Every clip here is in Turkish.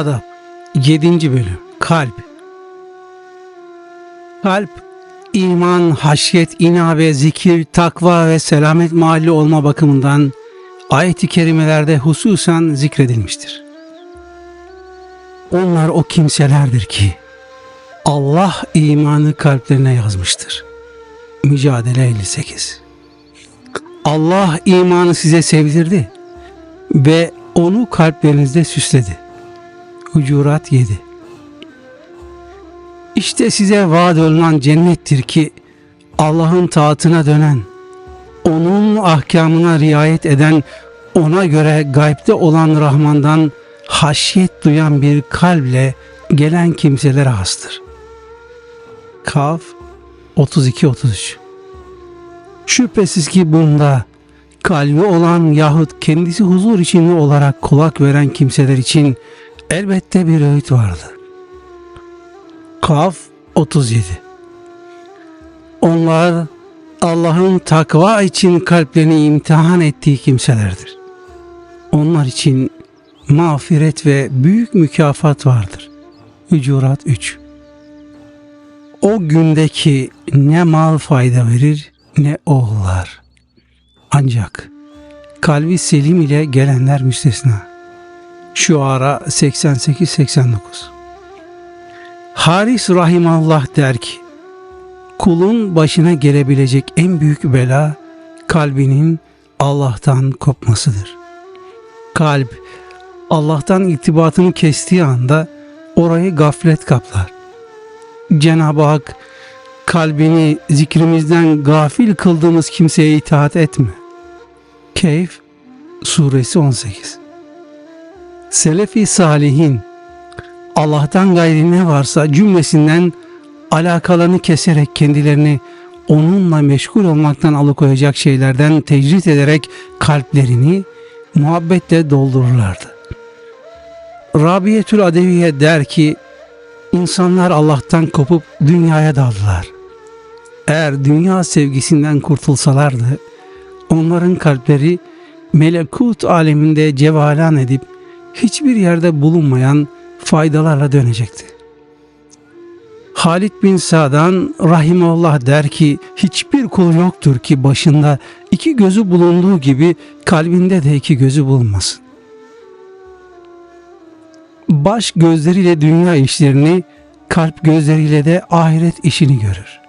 Adab 7. Bölüm Kalp Kalp, iman, haşyet, inabe, zikir, takva ve selamet mahalli olma bakımından ayet-i kerimelerde hususen zikredilmiştir. Onlar o kimselerdir ki Allah imanı kalplerine yazmıştır. Mücadele 58 Allah imanı size sevdirdi ve onu kalplerinizde süsledi. Hucurat 7 İşte size vaat olunan cennettir ki Allah'ın taatına dönen, onun ahkamına riayet eden, ona göre gaybde olan Rahman'dan haşyet duyan bir kalple gelen kimselere hastır. Kaf 32-33 Şüphesiz ki bunda kalbi olan yahut kendisi huzur içinde olarak kulak veren kimseler için elbette bir öğüt vardır. Kaf 37 Onlar Allah'ın takva için kalplerini imtihan ettiği kimselerdir. Onlar için mağfiret ve büyük mükafat vardır. Hücurat 3 O gündeki ne mal fayda verir ne oğullar. Ancak kalbi selim ile gelenler müstesna. Şu ara 88-89 Haris Rahimallah der ki, kulun başına gelebilecek en büyük bela kalbinin Allah'tan kopmasıdır. Kalp Allah'tan irtibatını kestiği anda orayı gaflet kaplar. Cenab-ı Hak kalbini zikrimizden gafil kıldığımız kimseye itaat etme. Keyf Suresi 18 Selefi Salihin Allah'tan gayri ne varsa cümlesinden alakalarını keserek kendilerini onunla meşgul olmaktan alıkoyacak şeylerden tecrit ederek kalplerini muhabbetle doldururlardı. Rabiyetül Adeviye der ki, insanlar Allah'tan kopup dünyaya daldılar. Eğer dünya sevgisinden kurtulsalardı, onların kalpleri melekut aleminde cevalan edip hiçbir yerde bulunmayan faydalarla dönecekti. Halid bin Sa'dan Rahimullah der ki hiçbir kul yoktur ki başında iki gözü bulunduğu gibi kalbinde de iki gözü bulunmasın. Baş gözleriyle dünya işlerini, kalp gözleriyle de ahiret işini görür.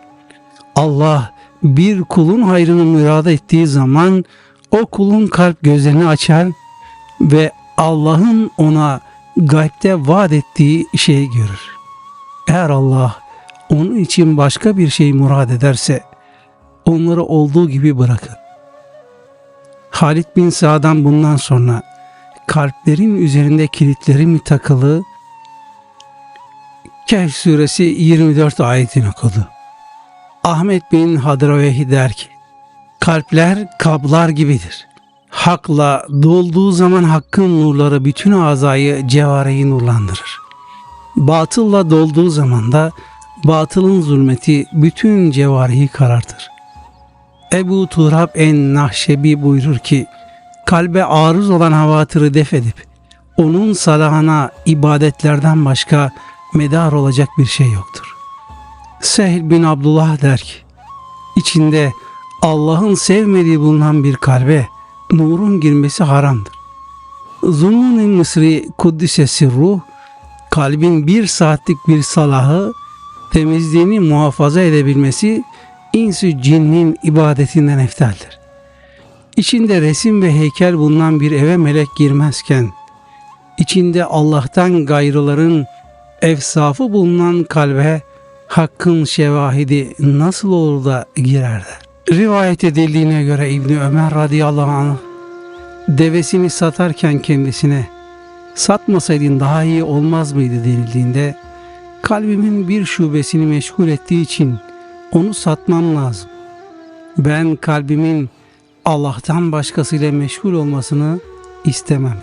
Allah bir kulun hayrını mürada ettiği zaman o kulun kalp gözlerini açar ve Allah'ın ona gaybte vaat ettiği şeyi görür. Eğer Allah onun için başka bir şey murad ederse onları olduğu gibi bırakır. Halid bin Sa'dan bundan sonra kalplerin üzerinde kilitleri mi takılı? Kehf suresi 24 ayetini okudu. Ahmet bin Hadravehi der ki, kalpler kablar gibidir. Hakla dolduğu zaman hakkın nurları bütün azayı cevareyi nurlandırır. Batılla dolduğu zaman da batılın zulmeti bütün cevarihi karartır. Ebu Turab en Nahşebi buyurur ki, kalbe arız olan havatırı def edip, onun salahına ibadetlerden başka medar olacak bir şey yoktur. Sehl bin Abdullah der ki, içinde Allah'ın sevmediği bulunan bir kalbe nurun girmesi haramdır. Zunnun-i Mısri Kuddisesi ruh, kalbin bir saatlik bir salahı, temizliğini muhafaza edebilmesi insü cinnin ibadetinden eftaldir. İçinde resim ve heykel bulunan bir eve melek girmezken, içinde Allah'tan gayrıların efsafı bulunan kalbe hakkın şevahidi nasıl olur da girerler? Rivayet edildiğine göre İbni Ömer radıyallahu anh devesini satarken kendisine satmasaydın daha iyi olmaz mıydı denildiğinde kalbimin bir şubesini meşgul ettiği için onu satmam lazım. Ben kalbimin Allah'tan başkasıyla meşgul olmasını istemem.